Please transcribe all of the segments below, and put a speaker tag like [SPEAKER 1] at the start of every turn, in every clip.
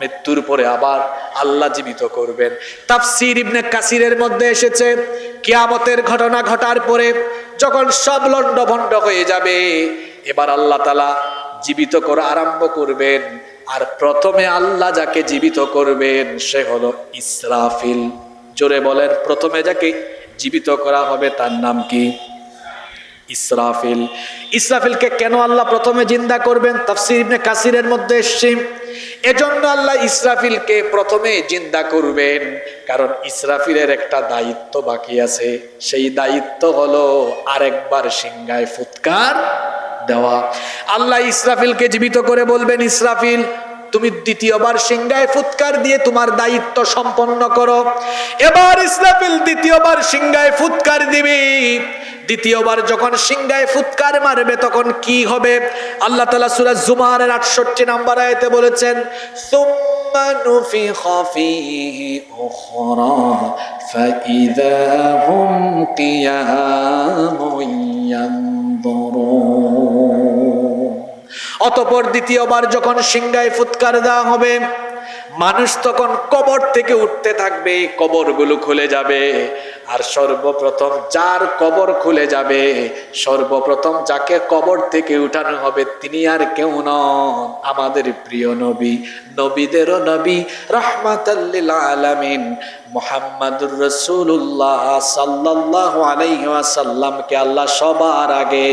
[SPEAKER 1] মৃত্যুর পরে আবার আল্লাহ জীবিত করবেন। তাফসির ইবনে কাসিরের মধ্যে এসেছে, কিয়ামতের ঘটনা ঘটার পরে যখন সব লন্ডভন্ড হয়ে যাবে, এবার আল্লাহ তালা জীবিত করা আরম্ভ করবেন। আর প্রথমে আল্লাহ যাকে জীবিত করবেন, সে হলো ইসরাফিল। জোরে বলেন, প্রথমে যাকে জীবিত করা হবে তার নাম কি? ইসরাফিল। ইসরাফিলকে কেন আল্লাহ প্রথমে জিন্দা করবেন? তাফসির ইবনে কাসিরের মধ্যে এসছে। এজন্য আল্লাহ ইসরাফিলকে প্রথমে জিন্দা করবেন। কারণ ইসরাফিলের একটা দায়িত্ব বাকি আছে। সেই দায়িত্ব হলো আরেকবার সিংহায় ফুৎকার দেওয়া। আল্লাহ ইসরাফিলকে জীবিত করে বলবেন, ইসরাফিল তুমি দ্বিতীয়বার সিংহায় ফুৎকার দিয়ে তোমার দায়িত্ব সম্পন্ন করো এবার ইসরাফিল দ্বিতীয়বার সিংহায় ফুৎকার দিবি দ্বিতীয়বার যখন সিংহায় ফুৎকার মারবে তখন কি হবে আল্লাহ তালা সুরাজ জুমারের আটষট্টি নাম্বার আয়তে বলেছেন ثم نفخ فيه أخرى فإذا هم قيام ينظرون অতপর দ্বিতীয়বার যখন সিংহায় ফুৎকার দেওয়া হবে মানুষ তখন কবর থেকে উঠতে থাকবে, কবরগুলো খুলে যাবে। আর সর্বপ্রথম যার কবর খুলে যাবে, সর্বপ্রথম যাকে কবর থেকে উঠানো হবে তিনি আর কেউ নন, আমাদের প্রিয় নবী, নবীদেরও নবী রহমাতাল্লিল আলামিন। মোহাম্মদুর রসুল্লাহ সাল্লাহ আলাইসাল্লামকে আল্লাহ সবার আগে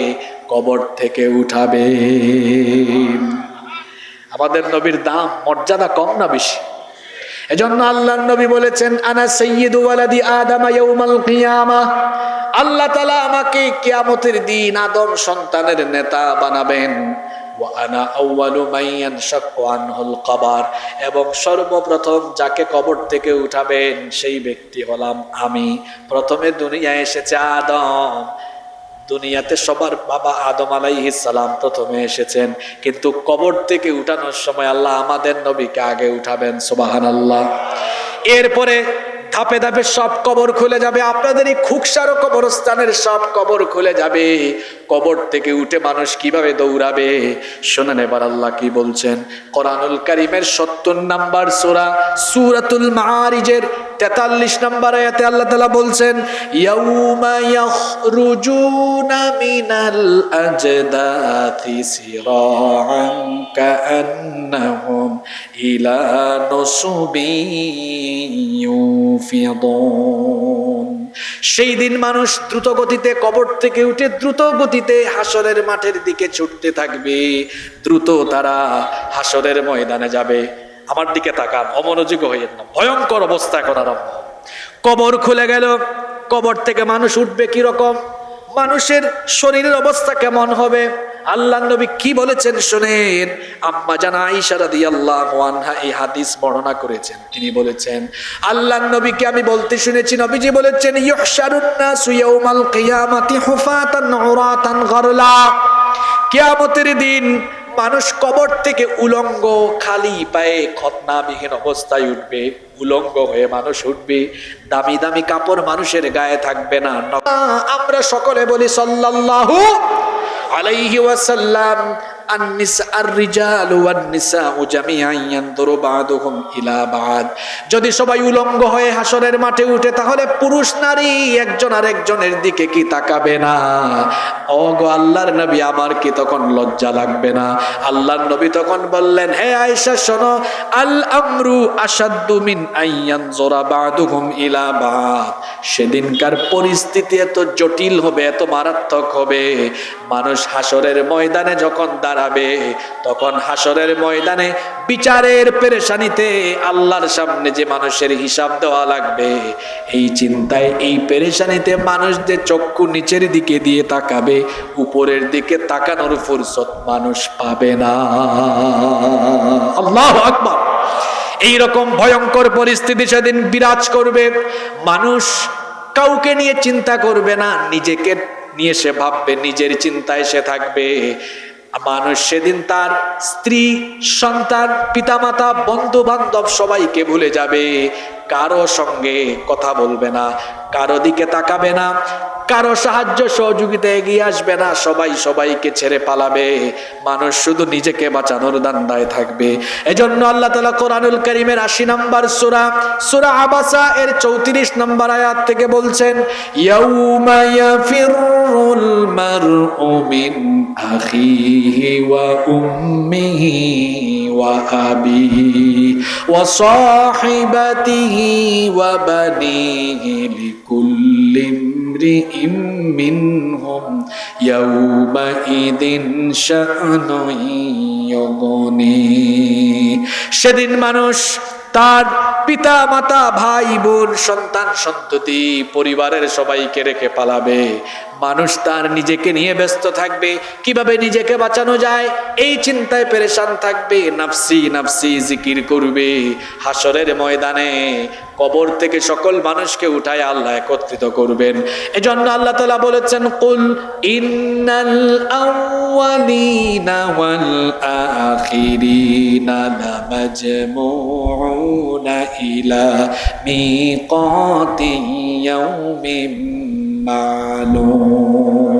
[SPEAKER 1] কবর থেকে উঠাবে। আমাদের নবীর দাম, মর্যাদা কম না বেশি? এজন্য আল্লাহ নবী বলেছেন, আনা সৈয়দু ওয়ালাদি আদামা ইয়াউমাল কিয়ামা। আল্লাহ তাআলা আমাকে কিয়ামতের দিন আদম সন্তানের নেতা বানাবেন। এবং সর্বপ্রথম যাকে কবর থেকে উঠাবেন, সেই ব্যক্তি হলাম আমি। প্রথমে দুনিয়ায় এসেছে আদম। দুনিয়াতে সবার বাবা আদম আলাইহিস সালাম প্রথমে এসেছেন। কিন্তু কবর থেকে উঠানোর সময় আল্লাহ আমাদের নবীকে আগে উঠাবেন সুবাহান আল্লাহ এরপরে ধাপে ধাপে সব কবর খুলে যাবে। আপনাদের এই খুকসারো কবরস্থানের সব কবর খুলে যাবে। কবর থেকে উঠে মানুষ কীভাবে দৌড়াবে? শোনেন এবার আল্লাহ কি বলছেন। কোরআনুল কারিমের সত্তর নাম্বার সোরা, সুরাতুল মারিজের তেতাল্লিশ নম্বর আয়াতে আল্লাহ তালা বলছেন, ইয়াউমা ইয়াখরুজুনা মিনাল আজদাথি সিরাআন কাআন্নাহুম ইলা নুসুবি ইউফিদুন. সেই দিন মানুষ দ্রুত গতিতে কবর থেকে উঠে দ্রুত গতিতে হাসরের মাঠের দিকে ছুটতে থাকবে। দ্রুত তারা হাসরের ময়দানে যাবে। আমার দিকে তাকান, অমনোযোগ হইয়েন না। ভয়ঙ্কর অবস্থা এখন আরম্ভ। কবর খুলে গেল। কবর থেকে মানুষ উঠবে কি রকম মানুষের শরীরের অবস্থা কেমন হবে? আল্লাহ নবী কি বলেছেন শোনেন? আম্মা জানা আয়েশা রাদিয়াল্লাহু আনহা এই হাদিস বর্ণনা করেছেন। তিনি বলেছেন, আল্লাহ নবীকে আমি বলতে শুনেছি, নবীজি বলেছেন গরলা। কিয়ামতের দিন মানুষ কবর থেকে উলঙ্গ, খালি পায়ে খতনাবিহীন অবস্থায় উঠবে, উলঙ্গ হয়ে মানুষ উঠবে। দামি দামি কাপড় মানুষের গায়ে থাকবে না। আমরা সকলে বলি সাল্লাল্লাহু আলাইহি ওয়াসাল্লাম যদি সবাই উলঙ্গ হয়ে হাসরের মাঠে উঠে, তাহলে পুরুষ নারী একজন আরেকজনের দিকে কি তাকাবে না? ও গো আল্লাহর নবী, আমার কি তখন লজ্জা লাগবে না? আল্লাহর নবী তখন বললেন, হে আয়েশা, শোনো আল আমরু আসাদ্দু মিন আইয়ানজুরা বা'দুহুম ইলা বা'দ। সেদিনকার পরিস্থিতি এত জটিল হবে, এত মারাত্মক হবে। মানুষ হাসরের ময়দানে যখন দাঁড়াবে তখন হাসরের ময়দানে বিচারের পেরেশানিতে আল্লাহর সামনে যে মানুষের হিসাব দেওয়া লাগবে, এই চিন্তায়, এই পেরেশানিতে মানুষ যে চক্ষু নিচের দিকে দিয়ে তাকাবে, উপরের দিকে তাকানোর ফুরসত মানুষ পাবে না। আল্লাহ আকবার। এইরকম ভয়ঙ্কর পরিস্থিতি সেদিন বিরাজ করবে। মানুষ কাউকে নিয়ে চিন্তা করবে না, নিজেকে নিয়ে সে ভাববে, নিজের চিন্তায় সে থাকবে। মানুষ সেদিন তার স্ত্রী, সন্তান, পিতামাতা বন্ধু বান্ধব সবাইকে ভুলে যাবে। কারও সঙ্গে কথা বলবে না, কারও দিকে তাকাবে না, কারও সাহায্য সহযোগিতা এগিয়ে আসবে না, সবাই সবাইকে ছেড়ে পালাবে। মানুষ শুধু নিজেকে বাঁচানোর দান্দায় থাকবে। এজন্য আল্লাহ তালা কোরআনুল করিমের আশি নম্বর সুরা সুরা আবাসা এর চৌত্রিশ নম্বর আয়াত থেকে বলছেন আখিহি ওয়া উম্মিহি ওয়া আবিহি ওয়া সাহিবাতিহি ওয়া বানিহি লিকুল্লি امرئ منهم يومئذ شأن يغنيه সেদিন মানুষ তার পিতা, মাতা, ভাই, বোন, সন্তান, সন্ততি পরিবারের সবাইকে রেখে পালাবে। মানুষ তার নিজেকে নিয়ে ব্যস্ত থাকবে। কীভাবে নিজেকে বাঁচানো যায়? এই চিন্তায় পেরেশান থাকবে। নাফসি নাফসি জিকির করবে। হাসরের ময়দানে কবর থেকে সকল মানুষকে উঠায় আল্লাহ একত্রিত করবেন। এজন্য আল্লাহ তালা বলেছেন, কুল ইন্নাল আউয়ালিনা ওয়াল আখিরিনা লামাজমুউনা ইলা মিকাতি ইয়াউমিন মালুম